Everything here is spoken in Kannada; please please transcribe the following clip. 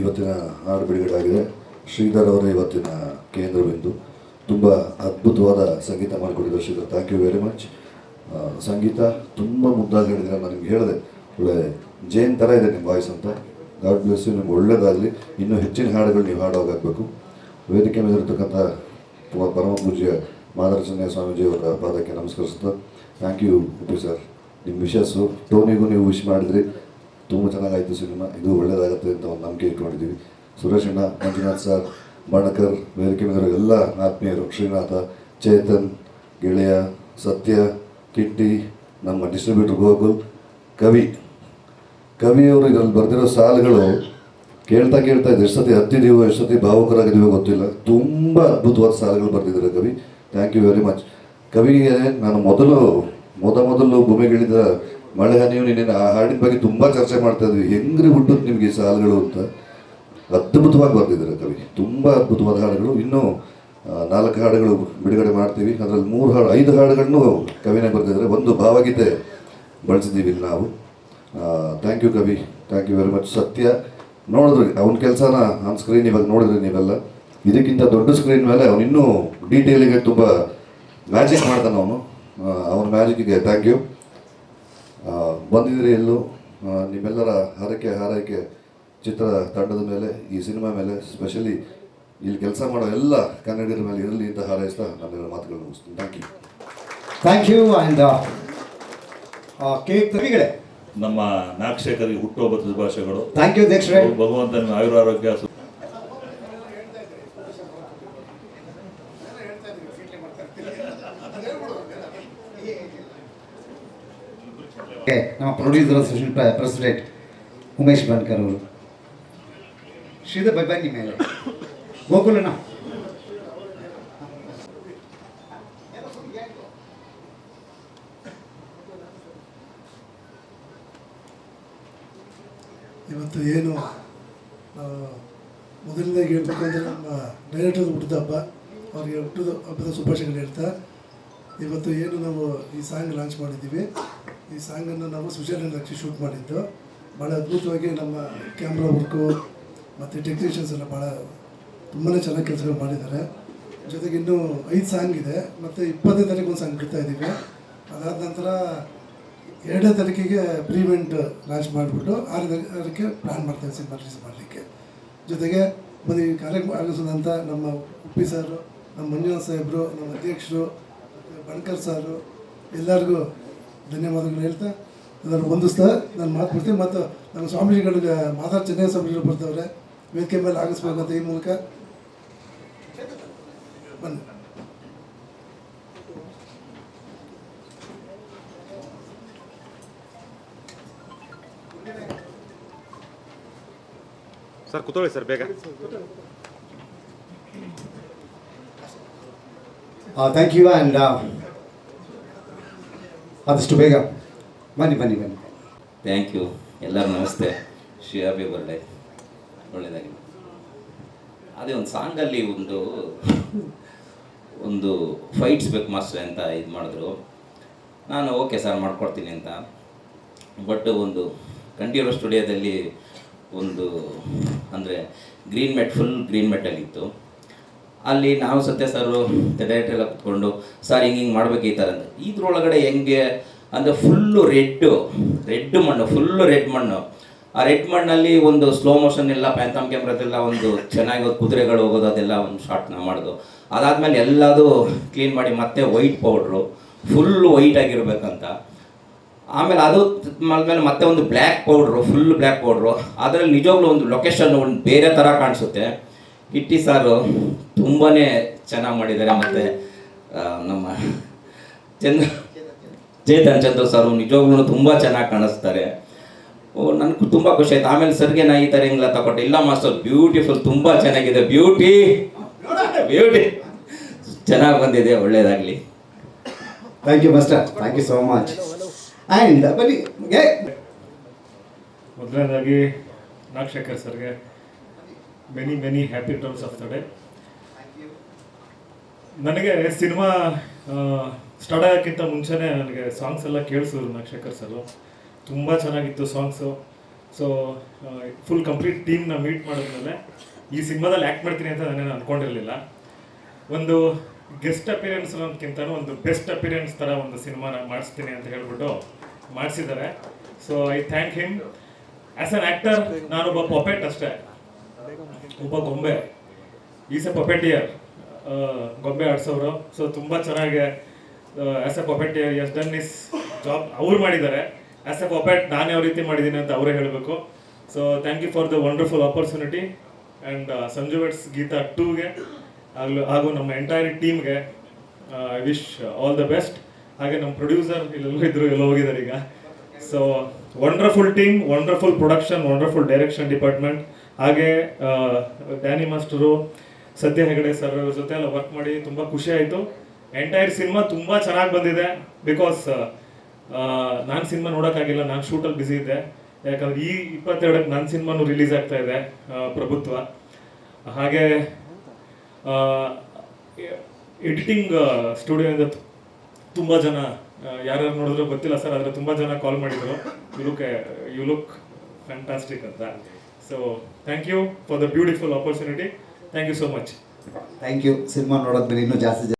ಇವತ್ತಿನ ಹಾಡು ಬಿಡುಗಡೆ ಆಗಿದೆ ಶ್ರೀಧರ್ ಅವರ ಇವತ್ತಿನ ಕೇಂದ್ರ ಬಿಂದು ತುಂಬ ಅದ್ಭುತವಾದ ಸಂಗೀತ ಮಾಡಿಕೊಟ್ಟಿದ್ದಾರೆ Shridhar. Thank you very much ಸಂಗೀತ ತುಂಬ ಮುದ್ದಾಗಿ ಹೇಳಿದ್ರೆ ನಾನು ನಿಮ್ಗೆ ಹೇಳಿದೆ, ಒಳ್ಳೆ ಜೇನ್ ಥರ ಇದೆ ನಿಮ್ಮ ವಾಯ್ಸ್ ಅಂತ. ಗಾಡ್ ಬ್ಲೆಸ್ ನಿಮ್ಗೆ ಒಳ್ಳೇದಾಗಲಿ. ಇನ್ನೂ ಹೆಚ್ಚಿನ ಹಾಡುಗಳು ನೀವು ಹಾಡೋಗಾಗಬೇಕು ವೇದಿಕೆ ಮೇಲೆ ಇರತಕ್ಕಂಥ ಪರಮ ಪೂಜ್ಯ ಅವರ ಸ್ವಾಮೀಜಿಯವರ ಪಾದಕ್ಕೆ ನಮಸ್ಕರಿಸ್ತಾ ಥ್ಯಾಂಕ್ ಯು ಉಪಿ ಸರ್ ನಿಮ್ಮ ವಿಶಸ್ಸು ಟೋನಿಗೂ ನೀವು ವಿಶ್ ಮಾಡಿದ್ರಿ. ತುಂಬ ಚೆನ್ನಾಗಾಯಿತು ಸಿನಿಮಾ. ಇದು ಒಳ್ಳೆಯದಾಗುತ್ತೆ ಅಂತ ಒಂದು ನಂಬಿಕೆ ಇಟ್ಕೊಂಡಿದ್ದೀವಿ ಸುರೇಶ್ ಅಣ್ಣ, ಮಂಜುನಾಥ್ ಸರ್ ಬಣಕರ್ ವೇದಿಕೆ ಮೇಲೆ ಎಲ್ಲ ಆತ್ಮೀಯರು, ಶ್ರೀನಾಥ, ಚೇತನ್, ಗೆಳೆಯ, ಸತ್ಯ, ಕಿಟ್ಟಿ, ನಮ್ಮ ಡಿಸ್ಟ್ರಿಬ್ಯೂಟರ್ ಗೋಕುಲ್, ಕವಿ. ಕವಿಯವರು ಇದರಲ್ಲಿ ಬರೆದಿರೋ ಸಾಲುಗಳು ಕೇಳ್ತಾ ಕೇಳ್ತಾ ಇದ್ದೆ ಎಷ್ಟು ಸತಿ ಹತ್ತಿದೀವೋ ಎಷ್ಟು ಸತಿ ಭಾವುಕರಾಗಿದ್ದೀವೋ ಗೊತ್ತಿಲ್ಲ. ತುಂಬ ಅದ್ಭುತವಾದ ಸಾಲುಗಳು ಬರೆದಿದ್ದಾರೆ ಕವಿ. ಥ್ಯಾಂಕ್ ಯು ವೆರಿ ಮಚ್ ಕವಿಗೆ ನಾನು ಮೊದಲು, ಮೊದ ಮೊದಲು ಭೂಮಿಗಿಳಿದ ಮಳೆ ನೀವು ನಿನ್ನೆ ಆ ಹಾಡಿನ ಬಗ್ಗೆ ತುಂಬ ಚರ್ಚೆ ಮಾಡ್ತಾ ಇದ್ವಿ. ಹೆಂಗ್ರಿ ಹುಟ್ಟು ನಿಮಗೆ ಸಾಲುಗಳು ಅಂತ? ಅದ್ಭುತವಾಗಿ ಬರೆದಿದ್ದಾರೆ ಕವಿ. ತುಂಬ ಅದ್ಭುತವಾದ ಹಾಡುಗಳು. ಇನ್ನೂ ನಾಲ್ಕು ಹಾಡುಗಳು ಬಿಡುಗಡೆ ಮಾಡ್ತೀವಿ. ಅದರಲ್ಲಿ ಮೂರು ಹಾಡು, ಐದು ಹಾಡುಗಳನ್ನು ಕವಿನೇ ಬರೆದಿದ್ದಾರೆ. ಒಂದು ಭಾವಗೀತೆ ಬಳಸಿದ್ದೀವಿ ಇಲ್ಲಿ ನಾವು ಥ್ಯಾಂಕ್ ಯು ಕವಿ. Thank you very much Satya. ನೋಡಿದ್ರಿ, ಅವನ ಕೆಲಸನ ಆನ್ ಸ್ಕ್ರೀನ್ ಇವಾಗ ನೋಡಿದ್ರಿ ನೀವೆಲ್ಲ? ಇದಕ್ಕಿಂತ ದೊಡ್ಡ ಸ್ಕ್ರೀನ್ ಮೇಲೆ ಅವನು ಇನ್ನೂ ಡೀಟೇಲಿಗೆ ತುಂಬ ಮ್ಯಾಜಿಕ್ ಮಾಡ್ತಾನೆ ಅವನು. ಅವನ ಮ್ಯಾಜಿಕ್ಗೆ ಥ್ಯಾಂಕ್ ಯು ಬಂದಿದ್ದೀರಿ ಎಲ್ಲೂ? ನಿಮ್ಮೆಲ್ಲರ ಹರಕೆ ಹಾರೈಕೆ ಚಿತ್ರ ತಂಡದ ಮೇಲೆ ಈ ಸಿನಿಮಾ ಮೇಲೆ ಸ್ಪೆಷಲಿ ಇಲ್ಲಿ ಕೆಲಸ ಮಾಡೋ ಎಲ್ಲ ಕನ್ನಡಿಗರ ಮೇಲೆ ಇರಲಿ ಅಂತ ಹಾರೈಸ್ತಾ ನನ್ನೆಲ್ಲ ಮಾತುಗಳನ್ನು ಮುಗಿಸ್ತೀನಿ. Thank you thank you and cake ಕವಿಗಳೇ. ನಮ್ಮ ನಾಗಶೇಖರಿಗೆ ಹುಟ್ಟುಹಬ್ಬದ ಶುಭಾಶಯಗಳು. ಥ್ಯಾಂಕ್ ಯು ದೇಶ ಭಗವಂತನ ಆಯುರಾರೋಗ್ಯ ನಮ್ಮ producer association president Umesh Bankar ಅವರು. ಶ್ರೀಧರ್, ಬೈ ಬನ್ನಿ ಮೇಲೆ. ಗೋಕುಲನ. ಇವತ್ತು ಏನು ಮೊದಲನೇ ಹೇಳ್ಬೇಕಂದ್ರೆ ನಮ್ಮ ಡೈರೆಕ್ಟರ್ ಹುಟ್ಟಿದ ಹಬ್ಬ. ಅವರಿಗೆ ಹುಟ್ಟಿದ ಹಬ್ಬದ ಶುಭಾಶಯಗಳು ಹೇಳ್ತಾ ಇವತ್ತು ಏನು ನಾವು ಈ ಸಾಂಗ್ ಲಾಂಚ್ ಮಾಡಿದ್ದೀವಿ. ಈ ಸಾಂಗನ್ನು ನಾವು ಸ್ವಿಟ್ಜರ್ಲೆಂಡ್ ಹಾಕಿ ಶೂಟ್ ಮಾಡಿದ್ದು. ಭಾಳ ಅದ್ಭುತವಾಗಿ ನಮ್ಮ ಕ್ಯಾಮ್ರಾ ವರ್ಕು ಮತ್ತು ಟೆಕ್ನಿಷಿಯನ್ಸ್ ಎಲ್ಲ ಭಾಳ ತುಂಬಾ ಚೆನ್ನಾಗಿ ಕೆಲಸಗಳು ಮಾಡಿದ್ದಾರೆ. ಜೊತೆಗೆ ಇನ್ನೂ ಐದು ಸಾಂಗ್ ಇದೆ. ಮತ್ತು ಇಪ್ಪತ್ತನೇ ತಾರೀಕು ಒಂದು ಸಾಂಗ್ ಬಿಡ್ತಾ ಇದ್ದೀವಿ. ಅದಾದ ನಂತರ ಎರಡನೇ ತಾರೀಕಿಗೆ ಪ್ರೀವೆಂಟ್ ಲಾಂಚ್ ಮಾಡಿಬಿಟ್ಟು ಆರನೇ ತಾರೀಕಿಗೆ ಪ್ಲ್ಯಾನ್ ಮಾಡ್ತೇವೆ ಸಿನಿಮಾ ರಿಲೀಸ್ ಮಾಡಲಿಕ್ಕೆ. ಜೊತೆಗೆ ಬಂದು ಕಾರ್ಯಕ್ರಮ ಆಗಿಸಿದಂಥ ನಮ್ಮ ಉಪ್ಪಿ ಸರ್ ನಮ್ಮ ಮಂಜುನಾಥ್ ಸಾಹೇಬರು, ನಮ್ಮ ಅಧ್ಯಕ್ಷರು ಬಣ್ಕರ್ ಸಾರು ಎಲ್ಲರಿಗೂ ಧನ್ಯವಾದಗಳು ಹೇಳ್ತಾ ನಾನು ಹೊಂದಿಸ್ತಾ ನಾನು ಮಾತು ಕೊಡ್ತೀನಿ ಮತ್ತು ನಮ್ಮ ಸ್ವಾಮೀಜಿಗಳಿಗೆ ಮಾತಾಡಿ, ಚೆನ್ನೈ ಸ್ವಾಮೀಜಿಗಳು ಬರ್ತವ್ರೆ. ವೇದಿಕೆ ಮೇಲೆ ಆಗಿಸ್ಬೇಕಂತ ಈ ಮೂಲಕ. ಬನ್ನಿ. ಸರ್, ಕೂತ್ಕೊಳ್ಳಿ ಸರ್, ಬೇಗ. ಥ್ಯಾಂಕ್ ಯು ಆ್ಯಂಡ್ ಆದಷ್ಟು ಬೇಗ ಬನ್ನಿ ಬನ್ನಿ ಬನ್ನಿ. ಥ್ಯಾಂಕ್ ಯು ಎಲ್ಲರೂ ನಮಸ್ತೆ. ಶ್ರೀ ಹ್ಯಾಪಿ ಬರ್ಡೇ ಒಳ್ಳೆಯದಾಗಿ ಅದೇ ಒಂದು ಸಾಂಗಲ್ಲಿ ಒಂದು ಒಂದು ಫೈಟ್ಸ್ ಬೇಕು ಮಾಸ್ಟರ್ ಅಂತ ಇದು ಮಾಡಿದ್ರು. ನಾನು ಓಕೆ ಸರ್ ಮಾಡ್ಕೊಡ್ತೀನಿ ಅಂತ. ಬಟ್ ಒಂದು ಕಂಠೀರ ಸ್ಟುಡಿಯೋದಲ್ಲಿ ಒಂದು, ಅಂದರೆ ಗ್ರೀನ್ ಮೆಟ್ ಫುಲ್ ಗ್ರೀನ್ ಮೆಟಲ್ಲಿತ್ತು ಅಲ್ಲಿ ನಾವು ಸತ್ಯ ಸರ್ ಡೈರೆಕ್ಟರ್ ಎಲ್ಲ ಕುತ್ಕೊಂಡು, ಸರ್, ಹಿಂಗೆ ಹಿಂಗೆ ಮಾಡ್ಬೇಕು ಈ ಥರ ಅಂತ. ಇದ್ರೊಳಗಡೆ ಹೆಂಗೆ ಅಂದರೆ ಫುಲ್ಲು ರೆಡ್ಡು ರೆಡ್ ಮಣ್ಣು ಫುಲ್ಲು ರೆಡ್ ಮಣ್ಣು. ಆ ರೆಡ್ ಮಣ್ಣಲ್ಲಿ ಒಂದು ಸ್ಲೋ ಮೋಷನ್ ಎಲ್ಲ ಪ್ಯಾಂಥಮ್ ಕ್ಯಾಮ್ರಾದೆಲ್ಲ ಒಂದು ಚೆನ್ನಾಗಿ ಒಂದು ಕುದುರೆಗಳು ಹೋಗೋದು, ಅದೆಲ್ಲ ಒಂದು ಶಾರ್ಟ್ನ ಮಾಡೋದು. ಅದಾದಮೇಲೆ ಎಲ್ಲದು ಕ್ಲೀನ್ ಮಾಡಿ ಮತ್ತೆ ವೈಟ್ ಪೌಡ್ರು ಫುಲ್ಲು ವೈಟ್ ಆಗಿರ್ಬೇಕಂತ. ಆಮೇಲೆ ಅದು ಆದ್ಮೇಲೆ ಮತ್ತೆ ಒಂದು black powder full black powder ಅದರಲ್ಲಿ ನಿಜವಾಗ್ಲೂ ಒಂದು ಲೊಕೇಶನ್ ಒಂದು ಬೇರೆ ಥರ ಕಾಣಿಸುತ್ತೆ. ಕಿಟ್ಟಿ ಸಾರು ತುಂಬಾ ಚೆನ್ನಾಗಿ ಮಾಡಿದ್ದಾರೆ ಮತ್ತು ನಮ್ಮ ಚಂದ್ರ ಚೇತನ್ ಚಂದ್ರ ಸರ್ ನಿಜವಾಗ್ಲೂ ತುಂಬ ಚೆನ್ನಾಗಿ ಕಾಣಿಸ್ತಾರೆ. ಓ ನನಗೂ ತುಂಬ ಖುಷಿ ಆಯ್ತು. ಆಮೇಲೆ ಸರ್ಗೆ ನಾ ಈ ಥರ ಹಿಂಗೆಲ್ಲ ತಗೊಟ್ಟೆ ಇಲ್ಲ ಮಾಸ್ಟರ್ ಬ್ಯೂಟಿಫುಲ್ ತುಂಬ ಚೆನ್ನಾಗಿದೆ. ಬ್ಯೂಟಿ! ಬ್ಯೂಟಿ! ಚೆನ್ನಾಗಿ ಬಂದಿದೆ ಒಳ್ಳೇದಾಗಲಿ. Thank you master thank you so much and ಬನ್ನಿ ಮೊದಲನೇದಾಗಿ ನಾಗಶೇಖರ್ ಸರ್ಗೆ many many happy returns of the day ನನಗೆ ಸಿನಿಮಾ ಸ್ಟಾರ್ಟ್ ಆಗೋಕ್ಕಿಂತ ಮುಂಚೆನೇ ನನಗೆ ಸಾಂಗ್ಸ್ ಎಲ್ಲ ಕೇಳಿಸಿದ್ರು ನಾಗಶೇಖರ್ ಸರ್ ತುಂಬ ಚೆನ್ನಾಗಿತ್ತು ಸಾಂಗ್ಸು ಸೊ ಫುಲ್ ಕಂಪ್ಲೀಟ್ ಟೀಮ್ನ ಮೀಟ್ ಮಾಡಿದ್ಮೇಲೆ ಈ ಸಿನಿಮಾದಲ್ಲಿ ಆ್ಯಕ್ಟ್ ಮಾಡ್ತೀನಿ ಅಂತ ನಾನೇನು ಅಂದ್ಕೊಂಡಿರಲಿಲ್ಲ ಒಂದು ಗೆಸ್ಟ್ ಅಪಿರಿಯನ್ಸ್ ಅನ್ನೋದಕ್ಕಿಂತ ಒಂದು ಬೆಸ್ಟ್ ಅಪಿಯರೆನ್ಸ್ ಥರ ಒಂದು ಸಿನಿಮಾನ ಮಾಡಿಸ್ತೀನಿ ಅಂತ ಹೇಳ್ಬಿಟ್ಟು ಮಾಡಿಸಿದ್ದಾರೆ. So I thank him as an actor ನಾನೊಬ್ಬ ಪೊಪೆಟ್ ಅಷ್ಟೇ. ಒಬ್ಬ ಗೊಂಬೆ. ಈಸ್ ಎ ಪಪೆಟಿಯರ್ ಗೊಂಬೆ ಆಡ್ಸೋರು. ಸೊ ತುಂಬ ಚೆನ್ನಾಗಿ as a puppeteer has done his job ಅವ್ರು ಮಾಡಿದ್ದಾರೆ. ಆ್ಯಸ್ ಎ ಪಪೆಟ್, ನಾನು ಯಾವ ರೀತಿ ಮಾಡಿದ್ದೀನಿ ಅಂತ ಅವರೇ ಹೇಳಬೇಕು. So thank you for the wonderful opportunity and Sanju weds Geetha ಟೂಗೆ ಆಗಲೂ, ಹಾಗೂ ನಮ್ಮ ಎಂಟೈರ್ ಟೀಮ್ಗೆ I wish all the best ಹಾಗೆ ನಮ್ಮ ಪ್ರೊಡ್ಯೂಸರ್ ಇಲ್ಲೆಲ್ಲರೂ ಇದ್ರು, ಎಲ್ಲ ಹೋಗಿದ್ದಾರೆ ಈಗ. So wonderful team wonderful production wonderful direction department ಹಾಗೆ Danny master Satya Hegde sir ಜೊತೆ ಎಲ್ಲ ವರ್ಕ್ ಮಾಡಿ ತುಂಬ ಖುಷಿ ಆಯಿತು. ಎಂಟೈರ್ ಸಿನಿಮಾ ತುಂಬ ಚೆನ್ನಾಗಿ ಬಂದಿದೆ. ಬಿಕಾಸ್ ನಾನು ಸಿನಿಮಾ ನೋಡೋಕ್ಕಾಗಿಲ್ಲ, ನಾನು ಶೂಟಲ್ಲಿ ಬ್ಯುಸಿ ಇದ್ದೆ. ಯಾಕಂದ್ರೆ ಈ ಇಪ್ಪತ್ತೆರಡಕ್ಕೆ ನನ್ನ ಸಿನಿಮಾನು ರಿಲೀಸ್ ಆಗ್ತಾ ಇದೆ ಪ್ರಭುತ್ವ. ಹಾಗೆ ಎಡಿಟಿಂಗ್ ಸ್ಟುಡಿಯೋಯಿಂದ ತುಂಬ ಜನ ಯಾರ್ಯಾರು ನೋಡಿದ್ರು ಗೊತ್ತಿಲ್ಲ ಸರ್ ಆದರೆ ತುಂಬ ಜನ ಕಾಲ್ ಮಾಡಿದರು. You look you look fantastic ಅಂತ. So thank you for the beautiful opportunity thank you so much thank you cinema ನೋಡೋದ್ಮೇಲೆ ಇನ್ನೂ ಜಾಸ್ತಿ